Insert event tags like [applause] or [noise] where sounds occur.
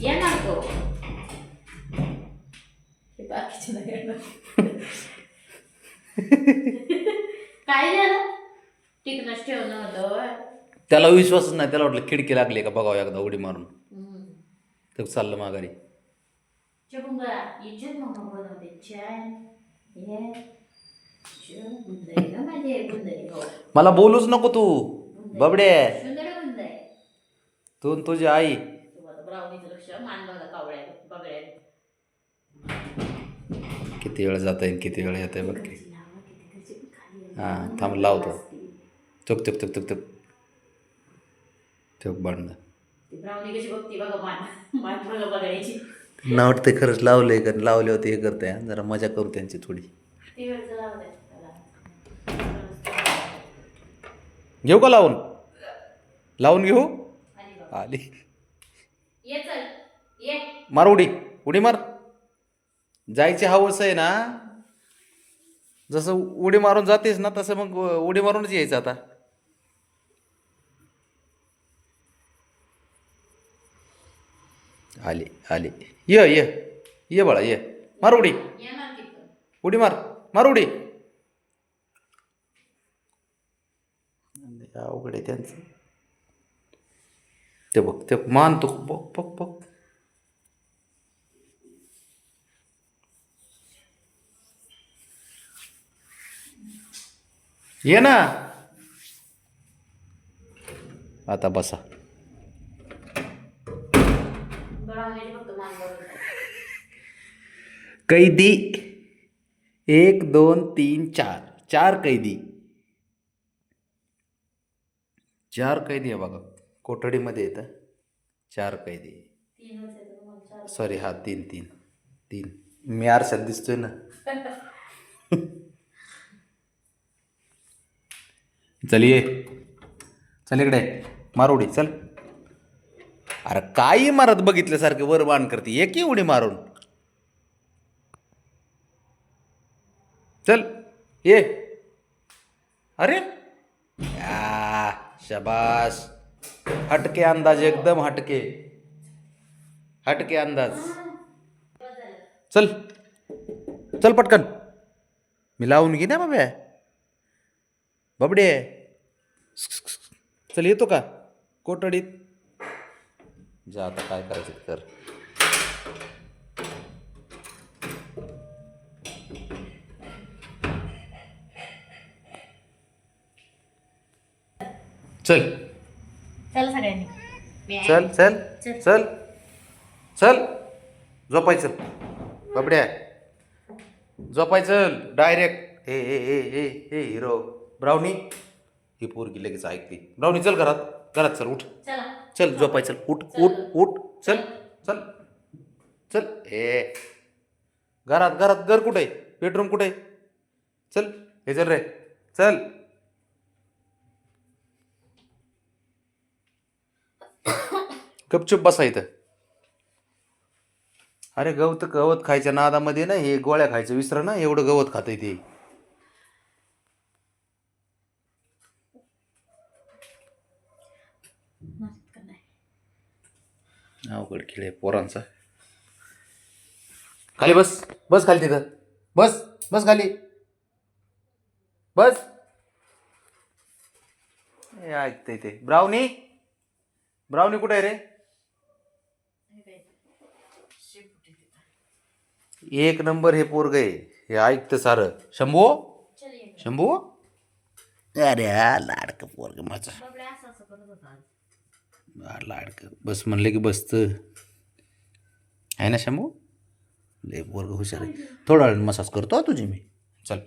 येणार तो बाकीचे नाही येणार. काय झालं टिकनच ठेवणं होतं त्याला विश्वासच नाही. त्याला वाटलं खिडकी लागली का बघावं एकदा उडी मारून. तर चाललं माघारी. चुकुंगा इज्जत मग बनवते. छान ये. छान बुंदई ग माझे बुंदई हो. मला बोलूच नको तू. बबडे. तू तुझी आई. ब्राउनीचं लक्ष मान बघा कावळ्या बगड्या किती वेळ जात आहे किती वेळ येत आहे बघ की. हां थांब लावतो. चुक चुक चुक चुक चुक चुक बांधणं ती ब्राउनी कशी बघती बघा मान मान बघा बघायची ना वाटतं खरंच लावलंय का लावले होते हे करते. जरा मजा करू त्यांची थोडी. ती घेऊ का लावून? लावून घेऊ. आली. ये चल ये. मार उडी उडी मार. जायची हवस आहे ना जसं उडी मारून जातेस ना तसं मग उडी मारूनच यायचं आता. आले आले. ये ये ये बाळा ये. मार उडी. उडी मार मार उडी. अवघड आहे त्यांचं. ते बघ ते मानतो. बघ बघ बघ. ये ना. आता बसा. कैदी. एक दोन तीन चार. चार कैदी. चार कैदी आहे बघा. कोठडीमध्ये येतं? चार कैदी. सॉरी हा तीन तीन तीन. मी आरशात दिसतोय ना? [laughs] चल ये. चल इकडे. मार उडी चल. अरे काही मारत बघितल्यासारखं वर बाण करते. एक उडी मारून. चल ये. अरे. या, शाबास. हटके अंदाज एकदम हटके. हटके अंदाज. चल. चल पटकन. मी लावून घे ना बाब्या. बाबडे चल येतो का? कोटडीत जा आता काय करायचं कर. चल. चल सगळ्यांनी. मी आहे. चल चल चल. चल. चल. झोपायचं. बाबड्या झोपायचं. डायरेक्ट हे हे हे हे हे हिरो ब्राउनी. ही पोरगी लगेच ऐकली. ब्राउनी चल घरात. घरात चल उठ. चला. चल झोपायचं. उठ उठ उठ. चल चल. चल. ए. घरात घरात. घर कुठे? आहे बेडरूम कुठे? आहे चल. हे चल रे. चल. गपचूप बसा इथं. अरे गवत गवत खायच्या नादामध्ये ना हे गोळ्या खायचं विसरा ना एवढं गवत खातंय ते. अवघड खेळ आहे पोरांचा. खाली बस बस खाली तिथं. बस बस खाली. बस. ऐकतंय ते. ब्राउनी ब्राउनी कुठे आहे रे हे काय? शेपूटी तिथं. एक नंबर हे पोरग आहे. हे ऐकतं सारं. शंभू? शंभू? अरे लाडकं पोरग माझं. बाबड्या हा, लाडकं. बस म्हणलं की बसतं. आहे ना शंभू? लय पोरग हुशार आहे. थोडा वेळ मसाज करतो हा तुझी मी. चल.